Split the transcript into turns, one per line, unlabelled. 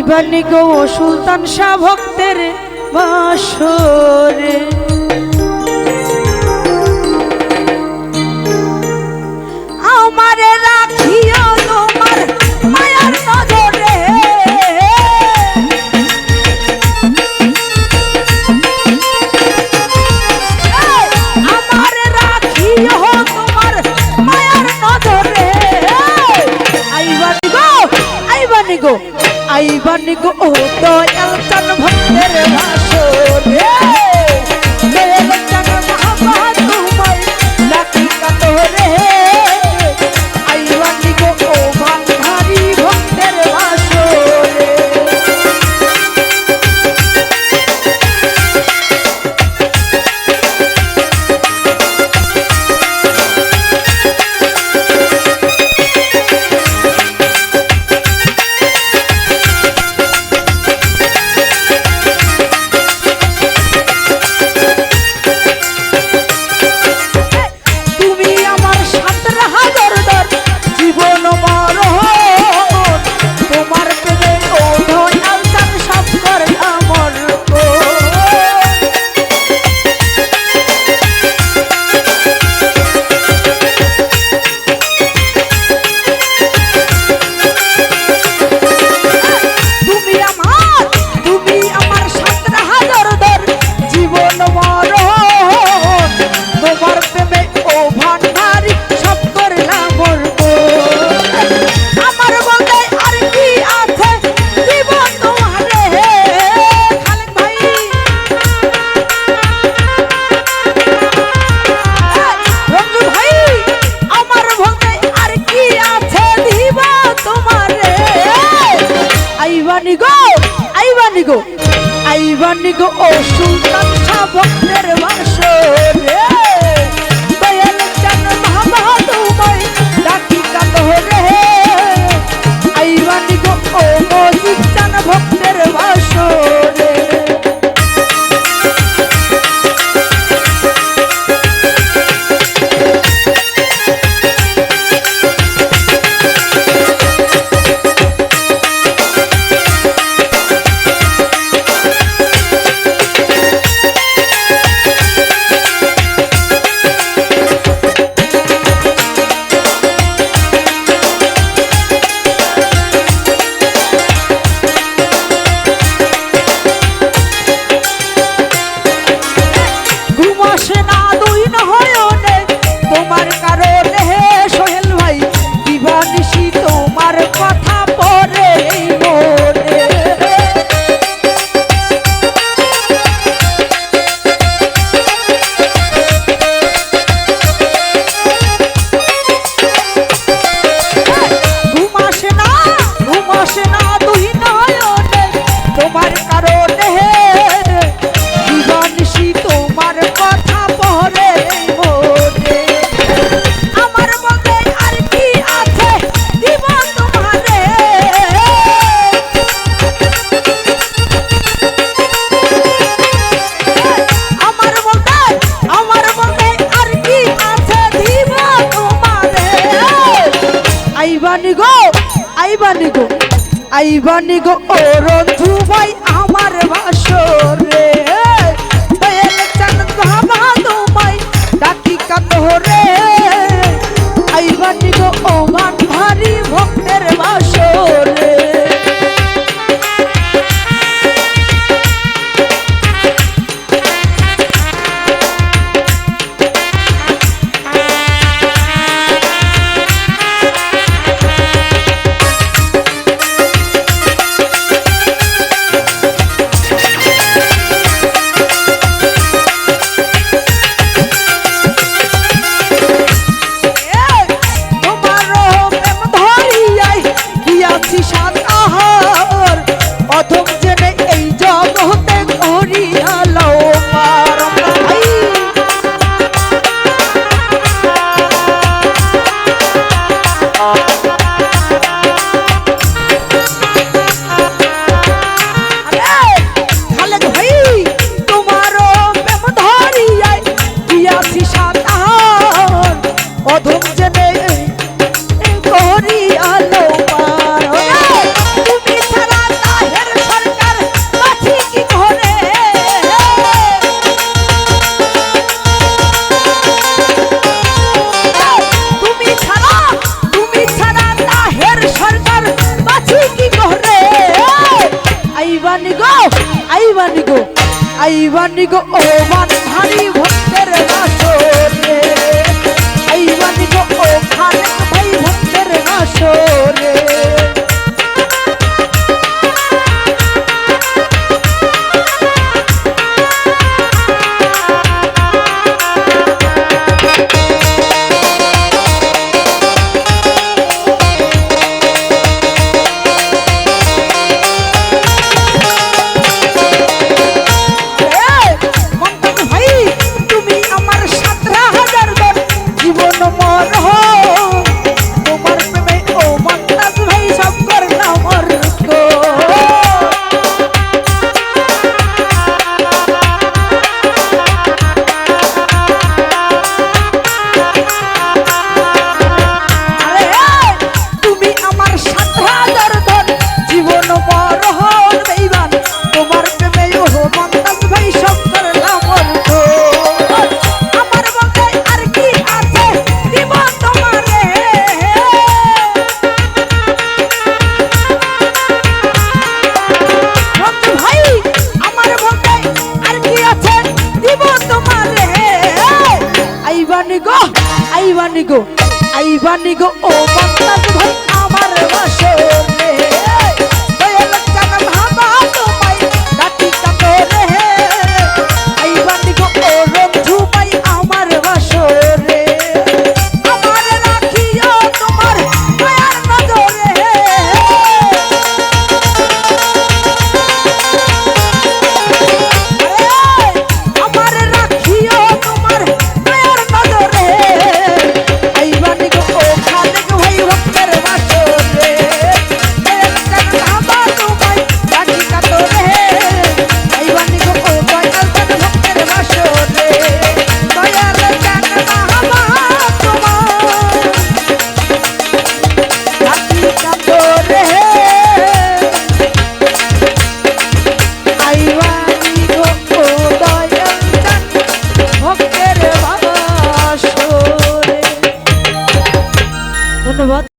জীবন সুলতান শাহ ভক্তের বাসরে। জীবন গো দয়াল চান ভক্তের ভাষণ আইবানি গো আইবানি গো আইবানি গো, ও সুলতান শাহ বক্রের বংশ রে দয়াল চান মহামাতুমাই ডাকি কান্দ রে। আইবানি গো, ও I want to go, I want to go, I want to go, oh, run to my বাণী গো ও বান হারি ভক্ত আইবানি গো ও বাংলা ভাই আমার বাসনে